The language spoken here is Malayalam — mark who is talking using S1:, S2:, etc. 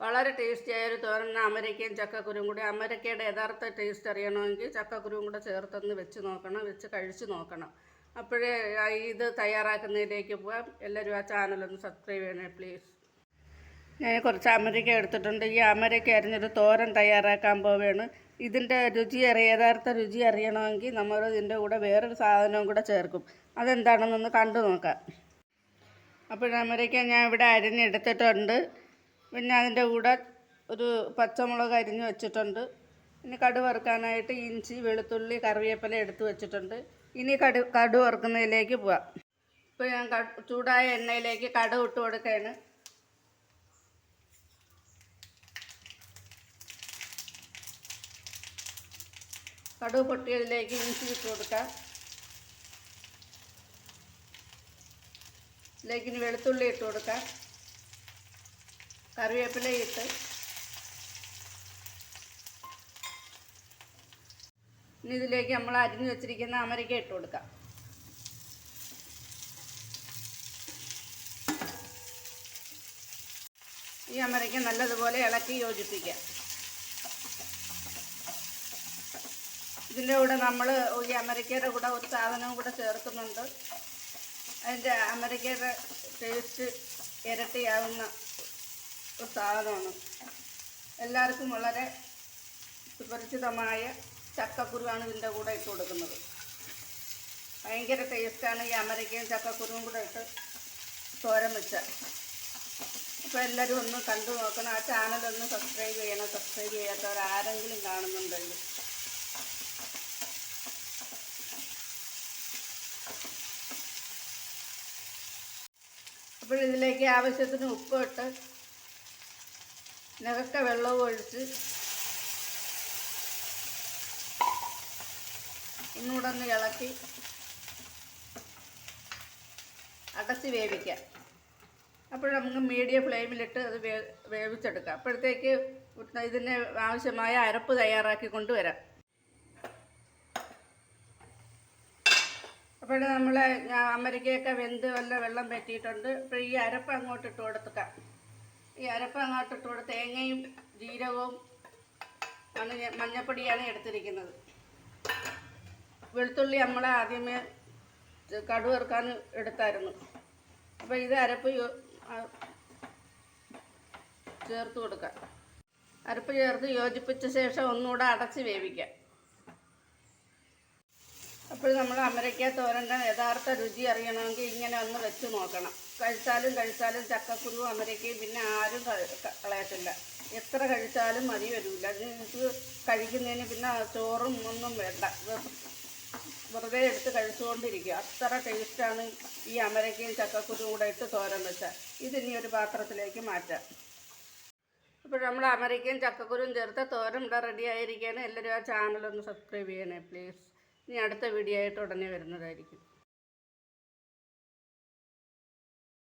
S1: വളരെ ടേസ്റ്റി ആയ ഒരു തോരനാണ് അമരയ്ക്കയും ചക്കക്കുരുവും കൂടി. അമരക്കയുടെ യഥാർത്ഥ ടേസ്റ്റ് അറിയണമെങ്കിൽ ചക്കക്കുരുവും കൂടെ ചേർത്തൊന്ന് വെച്ച് നോക്കണം വെച്ച് കഴിച്ച് നോക്കണം. അപ്പോഴേ ഇത് തയ്യാറാക്കുന്നതിലേക്ക് പോകാം എല്ലാവരും ആ ചാനലൊന്ന് സബ്സ്ക്രൈബ് ചെയ്യണേ പ്ലീസ് ഞാൻ കുറച്ച് അമരക്ക എടുത്തിട്ടുണ്ട്. ഈ അമരക്ക അരിഞ്ഞൊരു തോരൻ തയ്യാറാക്കാൻ പോവുകയാണ്. ഇതിന്റെ രുചി അറിയ യഥാർത്ഥ രുചി അറിയണമെങ്കിൽ നമ്മൾ ഇതിന്റെ കൂടെ വേറൊരു സാധനവും കൂടെ ചേർക്കും. അതെന്താണെന്നൊന്ന് കണ്ടു നോക്കാം. അപ്പോൾ ഞാൻ ഇവിടെ അരിഞ്ഞെടുത്തിട്ടുണ്ട്. പിന്നെ അതിന്റെ കൂടെ ഒരു പച്ചമുളക് അരിഞ്ഞ് വെച്ചിട്ടുണ്ട്. ഇനി കടു വറുക്കാനായിട്ട് ഇഞ്ചി വെളുത്തുള്ളി കറിവേപ്പില എടുത്ത് വെച്ചിട്ടുണ്ട്. ഇനി കടു കടു വറുക്കുന്നതിലേക്ക് പോവാം. ഇപ്പോൾ ഞാൻ ചൂടായ എണ്ണയിലേക്ക് കടു ഇട്ട് കൊടുക്കുകയാണ്. കടു പൊട്ടിയതിലേക്ക് ഇഞ്ചി ഇട്ട് കൊടുക്കാം. ഇതിലേക്ക് ഇനി വെളുത്തുള്ളി ഇട്ട് കൊടുക്കാം. കറിവേപ്പില ഇട്ട്. ഇനി ഇതിലേക്ക് നമ്മൾ അരിഞ്ഞു വെച്ചിരിക്കുന്ന അമരക്ക ഇട്ട് കൊടുക്കാം. ഈ അമരയ്ക്ക നല്ലതുപോലെ ഇളക്കി യോജിപ്പിക്കാം. ഇതിന്റെ കൂടെ നമ്മൾ ഈ അമരക്കയുടെ കൂടെ ഒരു സാധനവും കൂടെ ചേർക്കുന്നുണ്ട്. അതിന്റെ അമരക്കയുടെ ടേസ്റ്റ് ഇരട്ടിയാവുന്ന ഒരു സാധനമാണ് എല്ലാവർക്കും വളരെ സുപരിചിതമായ ചക്കക്കുരുവാണ് ഇതിന്റെ കൂടെ ഇട്ട് കൊടുക്കുന്നത്. ഭയങ്കര ടേസ്റ്റാണ് ഈ അമരയ്ക്കയും ചക്കക്കുരുവും കൂടെ ഇട്ട് തോരൻ വെച്ച. അപ്പോൾ എല്ലാവരും ഒന്ന് കണ്ടു നോക്കണം. ആ ചാനലൊന്ന് സബ്സ്ക്രൈബ് ചെയ്യണം. സബ്സ്ക്രൈബ് ചെയ്യാത്തവർ ആരെങ്കിലും കാണുന്നുണ്ടെങ്കിൽ. അപ്പോൾ ഇതിലേക്ക് ആവശ്യത്തിന് ഉപ്പ് ഇട്ട് നികക്ക വെള്ളവും ഒഴിച്ച് ഒന്നുകൂടെ ഒന്ന് ഇളക്കി അടച്ച് വേവിക്കാം അപ്പോൾ നമുക്ക് മീഡിയം ഫ്ലെയിമിലിട്ട് അത് വേ വേവിച്ചെടുക്കാം. അപ്പോഴത്തേക്ക് ഇതിന് ആവശ്യമായ അരപ്പ് തയ്യാറാക്കി കൊണ്ടുവരാം. അപ്പോൾ നമ്മൾ അമരിക്കയൊക്കെ വെന്ത് വല്ല വെള്ളം പറ്റിയിട്ടുണ്ട്. അപ്പോൾ ഈ അരപ്പ് അങ്ങോട്ട് ഇട്ട് കൊടുക്കാം ഈ അരപ്പ് അങ്ങോട്ട് തേങ്ങയും ജീരകവും ആണ് മഞ്ഞപ്പൊടിയാണ് എടുത്തിരിക്കുന്നത്. വെളുത്തുള്ളി നമ്മൾ ആദ്യമേ കടു ഇറക്കാൻ എടുത്തായിരുന്നു. അപ്പോൾ ഇത് അരപ്പ് ചേർത്ത് കൊടുക്കാം. അരപ്പ് ചേർത്ത് യോജിപ്പിച്ച ശേഷം ഒന്നുകൂടെ അടച്ച് വേവിക്കാം. അപ്പോൾ നമ്മൾ അമരയ്ക്ക തോരന്റെ യഥാർത്ഥ രുചി അറിയണമെങ്കിൽ ഇങ്ങനെ ഒന്ന് വെച്ച് നോക്കണം. കഴിച്ചാലും കഴിച്ചാലും ചക്കക്കുരു അമരയ്ക്കയും പിന്നെ ആരും കളയത്തില്ല. എത്ര കഴിച്ചാലും മതി വരില്ല ഇത് കഴിക്കുന്നതിന് പിന്നെ ചോറും ഒന്നും വേണ്ട. വെറുതെ എടുത്ത് കഴിച്ചുകൊണ്ടിരിക്കുക. അത്ര ടേസ്റ്റാണ് ഈ അമരയ്ക്കയും ചക്കക്കുരു കൂടെ ഇട്ട് തോരൻ വെച്ചാൽ. ഇതിനി ഒരു പാത്രത്തിലേക്ക് മാറ്റാം. ഇപ്പോൾ നമ്മൾ അമരയ്ക്കയും ചക്കക്കുരും ചേർത്ത് തോരൻ ഇവിടെ റെഡി ആയിരിക്കുകയാണ്. എല്ലാവരും ആ ചാനലൊന്ന് സബ്സ്ക്രൈബ് ചെയ്യണേ പ്ലീസ് ഇനി അടുത്ത വീഡിയോ ആയിട്ട് ഉടനെ വരുന്നതായിരിക്കും.